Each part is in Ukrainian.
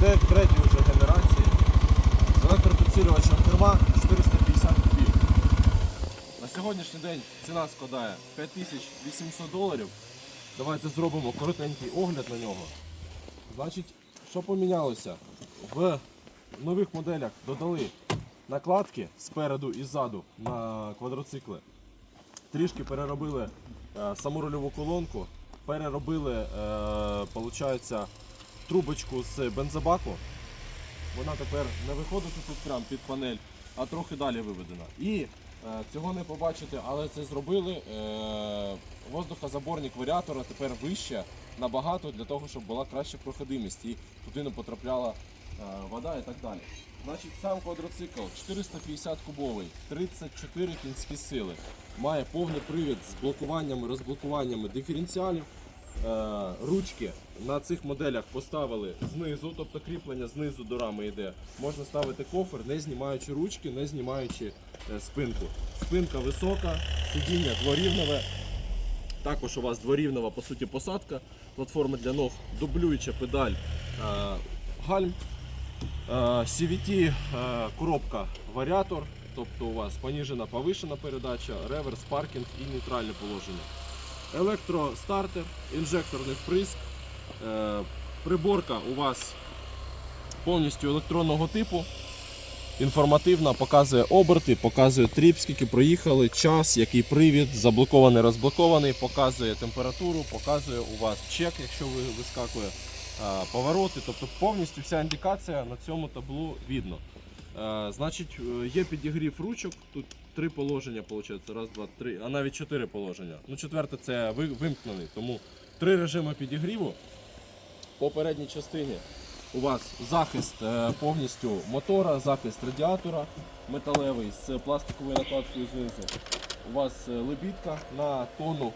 Де третій вже генерації з електропідсилювачем керма 450 кубів. На сьогоднішній день ціна складає 5800 доларів. Давайте зробимо коротенький огляд на нього. Значить, що помінялося? В нових моделях додали накладки спереду і ззаду на квадроцикли. Трішки переробили е, саму рульову колонку, переробили, е, виходить, трубочку з бензобаку. Вона тепер не виходить тут прям під панель, а трохи далі виведена. І е, цього не побачите, але це зробили. Е, воздухозаборник варіатора тепер вище набагато для того, щоб була краща проходимість і туди не потрапляла е, вода і так далі. Значить, сам квадроцикл 450 кубовий, 34 кінські сили. Має повний привід з блокуваннями, розблокуваннями диференціалів. Е, ручки на цих моделях поставили знизу, тобто кріплення знизу до рами йде. Можна ставити кофер, не знімаючи ручки, не знімаючи е, спинку. Спинка висока, сидіння дворівневе. Також у вас дворівнева по суті посадка, платформа для ног, дублююча педаль е, гальм. CVT коробка варіатор, тобто у вас поніжена повишена передача, реверс, паркінг і нейтральне положення. Електростартер, інжекторний вприск. Е, Приборка у вас повністю електронного типу. Інформативна, показує оберти, показує тріп, скільки проїхали, час, який привід, заблокований, розблокований, показує температуру, показує у вас чек, якщо ви вискакує, е, повороти. Тобто повністю вся індикація на цьому таблу видно. Е, Значить, е, є підігрів ручок. Тут три положення, виходить. Раз, два, три, а навіть чотири положення. Ну, четверте це вимкнений. Тому три режими підігріву. По передній частині у вас захист е, повністю мотора, захист радіатора металевий з пластиковою накладкою знизу. У вас лебідка на тону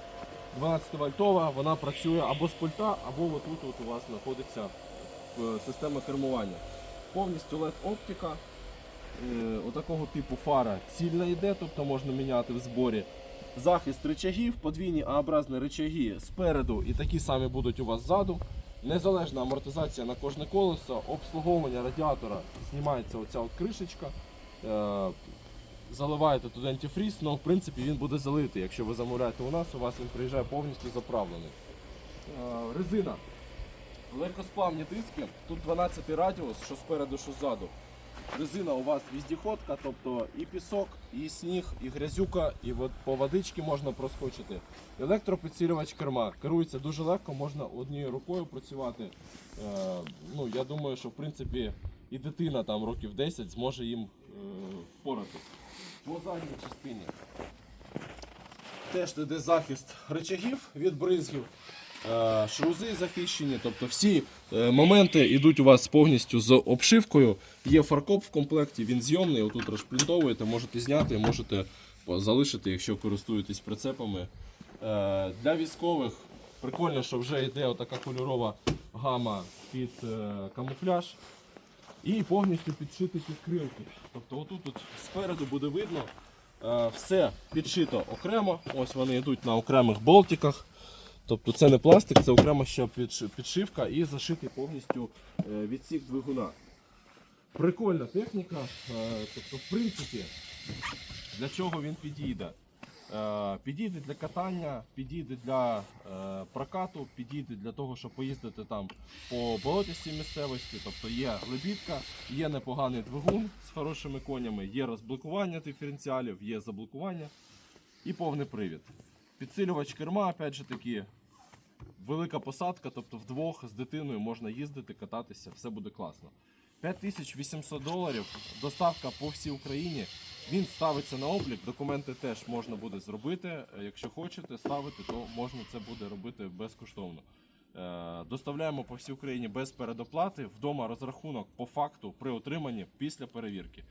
12 вольтова, вона працює або з пульта, або отут от у вас знаходиться система кермування. Повністю LED оптика. Е, Отакого типу фара цільна йде, тобто можна міняти в зборі. Захист рычагів, подвійні А-образні рычаги спереду і такі самі будуть у вас ззаду. Незалежна амортизація на кожне колесо, обслуговування радіатора знімається оця от кришечка. Е, Заливаєте туди антифріз, але в принципі він буде залитий. Якщо ви замовляєте у нас, у вас він приїжджає повністю заправлений. Е, Резина. Легкосплавні диски. Тут 12 радіус, що спереду, що ззаду. Резина у вас віздіходка, тобто і пісок, і сніг, і грязюка, і по водички можна проскочити. Електропідсилювач керма. Керується дуже легко, можна однією рукою працювати. Е, ну, я думаю, що в принципі і дитина там років 10 зможе їм е, впоратись. По задній частині теж йде захист речагів від бризгів. Е, Шрузи захищені, тобто всі е, моменти йдуть у вас повністю з обшивкою. Є фаркоп в комплекті, він зйомний, отут розплінтовуєте, можете зняти, можете залишити, якщо користуєтесь прицепами. Е, Для військових прикольно, що вже йде отака кольорова гама під камуфляж. І повністю підшиті підкрилки. Тобто отут от спереду буде видно, все підшито окремо. Ось вони йдуть на окремих болтиках. Тобто це не пластик, це окрема ще підшивка і зашитий повністю е, відсік двигуна. Прикольна техніка. е, Тобто, в принципі, для чого він підійде? Е, Підійде для катання, підійде для прокату, підійде для того, щоб поїздити там по болотистій місцевості. Тобто є лебідка, є непоганий двигун з хорошими конями, є розблокування диференціалів, є заблокування і повний привід. Підсилювач керма, опять же таки, велика посадка, тобто вдвох з дитиною можна їздити, кататися, все буде класно. 5800 доларів, доставка по всій Україні. Він ставиться на облік, документи теж можна буде зробити. Якщо хочете ставити, то можна це буде робити безкоштовно. Е, Доставляємо по всій Україні без передоплати. Вдома розрахунок по факту при отриманні після перевірки.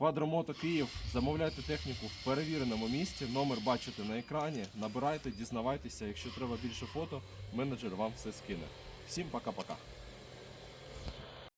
Квадромото Київ. Замовляйте техніку в перевіреному місці. Номер бачите на екрані. Набирайте, дізнавайтеся. Якщо треба більше фото, менеджер вам все скине. Всім пока-пока.